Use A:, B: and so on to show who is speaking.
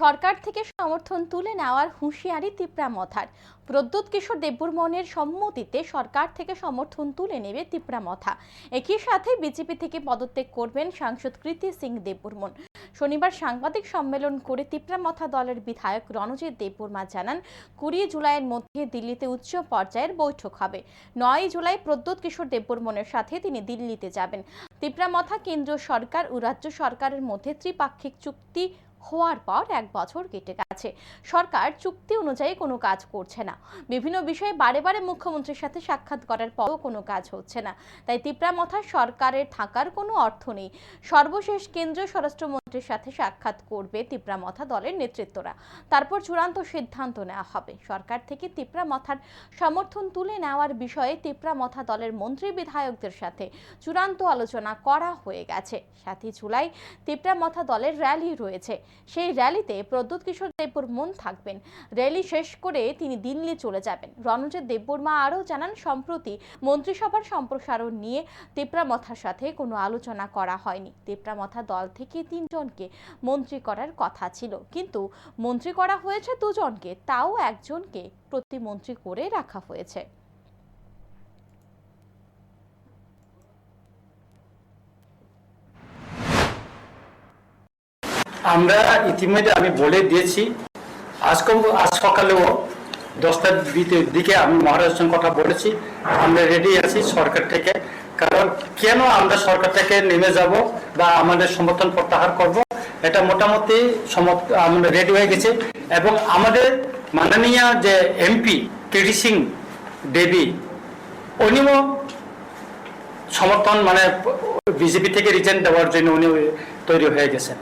A: সরকার থেকে সমর্থন তুলে নেওয়ার হুঁশিয়ারি তিপ্রা মথার। প্রদ্যুৎ কিশোর দেববর্মনের সম্মতিতে সরকার থেকে সমর্থন তুলে নেবে তিপ্রা মথা। একই সাথে বিজেপি থেকে পদত্যাগ করবেন সাংসদ কৃতি সিং দেববর্মন শনিবার সাংবাদিক সম্মেলন করে তিপ্রা মথা দলের বিধায়ক রণজিৎ দেববর্মা জানান, কুড়ি জুলাইয়ের মধ্যে দিল্লিতে উচ্চ পর্যায়ের বৈঠক হবে। নয় জুলাই প্রদ্যুৎ কিশোর দেববর্মনের সাথে তিনি দিল্লিতে যাবেন। তিপ্রা মথা কেন্দ্রীয় সরকার ও রাজ্য সরকারের মধ্যে ত্রিপাক্ষিক চুক্তি হওয়ার পর এক বছর কেটে গেছে। সরকার চুক্তি অনুযায়ী কোনো কাজ করছে না। বিভিন্ন বিষয়ে বারে বারে মুখ্যমন্ত্রীর সাথে সাক্ষাৎ করার পরও কোনো কাজ হচ্ছে না। তাই তিপ্রামথা সরকারের থাকার কোনো অর্থ নেই। সর্বশেষ কেন্দ্রীয় স্বরাষ্ট্রমন্ত্রীর সাথে সাক্ষাৎ করবে তিপ্রামথা দলের নেতৃত্বরা। তারপর চূড়ান্ত সিদ্ধান্ত নেওয়া হবে। সরকার থেকে তিপ্রামথার সমর্থন তুলে নেওয়ার বিষয়ে তিপ্রামথা দলের মন্ত্রী বিধায়কদের সাথে চূড়ান্ত আলোচনা করা হয়ে গেছে। সাতই জুলাই তিপ্রামথা দলের র্যালি রয়েছে। সেই র্যালিতে প্রদ্যুৎ কিশোর দেববর্মন থাকবেন। র্যালি শেষ করে তিনি দিল্লি চলে যাবেন। রণজিৎ দেববর্মা আরও জানান, সম্প্রতি মন্ত্রিসভার সম্প্রসারণ নিয়ে তিপ্রামথার সাথে কোনো আলোচনা করা হয়নি। তিপ্রামথা দল থেকে তিনজনকে মন্ত্রী করার কথা ছিল। কিন্তু মন্ত্রী করা হয়েছে দুজনকে, তাও একজনকে প্রতিমন্ত্রী করে রাখা হয়েছে।
B: আমরা ইতিমধ্যে আমি বলে দিয়েছি আজকে আজ সকালেও দশটার দিকে আমি সঙ্গে কথা বলেছি। আমরা রেডি আছি সরকার থেকে। কারণ কেন আমরা সরকার থেকে নেমে যাব বা আমাদের সমর্থন প্রত্যাহার করব, এটা মোটামুটি আমরা রেডি হয়ে গেছে। এবং আমাদের মাননীয় যে এমপি কেডি সিং দেবী, উনিও সমর্থন মানে বিজেপি থেকে রিজেন্ট দেওয়ার জন্য উনি তৈরি হয়ে গেছেন।